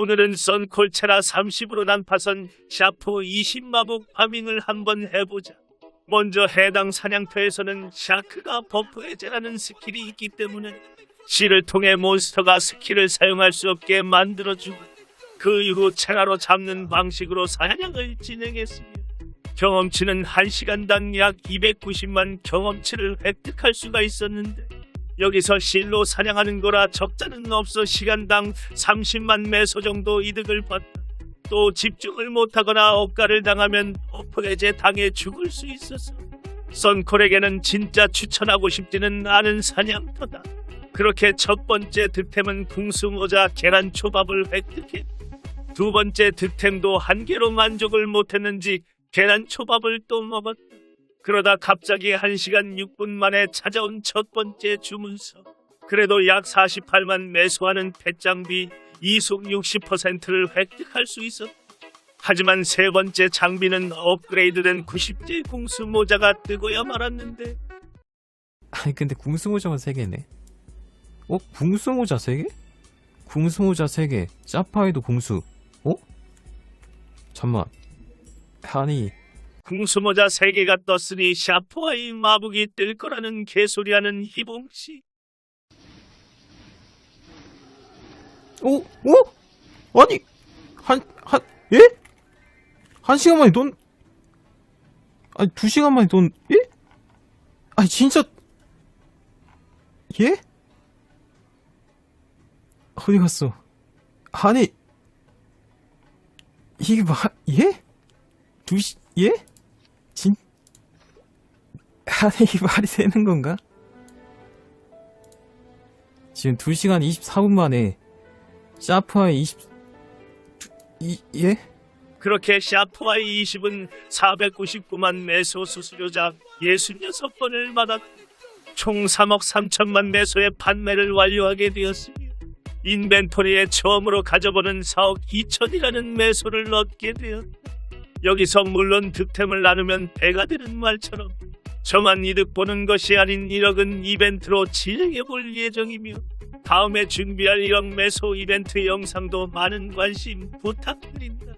오늘은 썬콜체라 30으로 난파선 샤프 20마법 파밍을 한번 해보자. 먼저 해당 사냥터에서는 샤크가 버프 해제라는 스킬이 있기 때문에 씨를 통해 몬스터가 스킬을 사용할 수 없게 만들어주고 그 이후 체라로 잡는 방식으로 사냥을 진행했으며 경험치는 1시간당 약 290만 경험치를 획득할 수가 있었는데 여기서 실로 사냥하는 거라 적자는 없어 시간당 30만 매소 정도 이득을 봤다. 또 집중을 못하거나 억가를 당하면 버프 해제 당해 죽을 수 있어서 썬콜에게는 진짜 추천하고 싶지는 않은 사냥터다. 그렇게 첫 번째 득템은 궁수모자 계란 초밥을 획득해 두 번째 득템도 한 개로 만족을 못했는지 계란 초밥을 또 먹었다. 그러다 갑자기 1시간 6분 만에 찾아온 첫 번째 주문서. 그래도 약 48만 매수하는 펫장비 이속 60%를 획득할 수 있었다. 하지만 세 번째 장비는 업그레이드된 90대 궁수 모자가 뜨고야 말았는데 아니 근데 궁수 모자가 3개네 어? 궁수 모자 3개? 궁수 모자 3개 짜파이도 궁수 어? 잠만 아니 궁수 모자 3개가 떴으니 샤프와의 마북이 뜰 거라는 개소리하는 희봉씨. 어? 어? 아니 한, 한, 예? 한 시간 만에 돈 아니 두 시간 만에 돈 예? 아니 진짜 예? 어디 갔어? 아니 이게 마 예? 두 시, 예? 이게 말이 되는 건가? 지금 2시간 24분 만에 샤프와의 20... 이, 예? 그렇게 샤프와의 20은 499만 매소 수수료자 66번을 받았 총 3억 3천만 매소의 판매를 완료하게 되었으며 인벤토리에 처음으로 가져보는 4억 2천이라는 매소를 얻게 되었다. 여기서 물론 득템을 나누면 배가 되는 말처럼 저만 이득 보는 것이 아닌 1억은 이벤트로 진행해 볼 예정이며 다음에 준비할 1억 매소 이벤트 영상도 많은 관심 부탁드린다.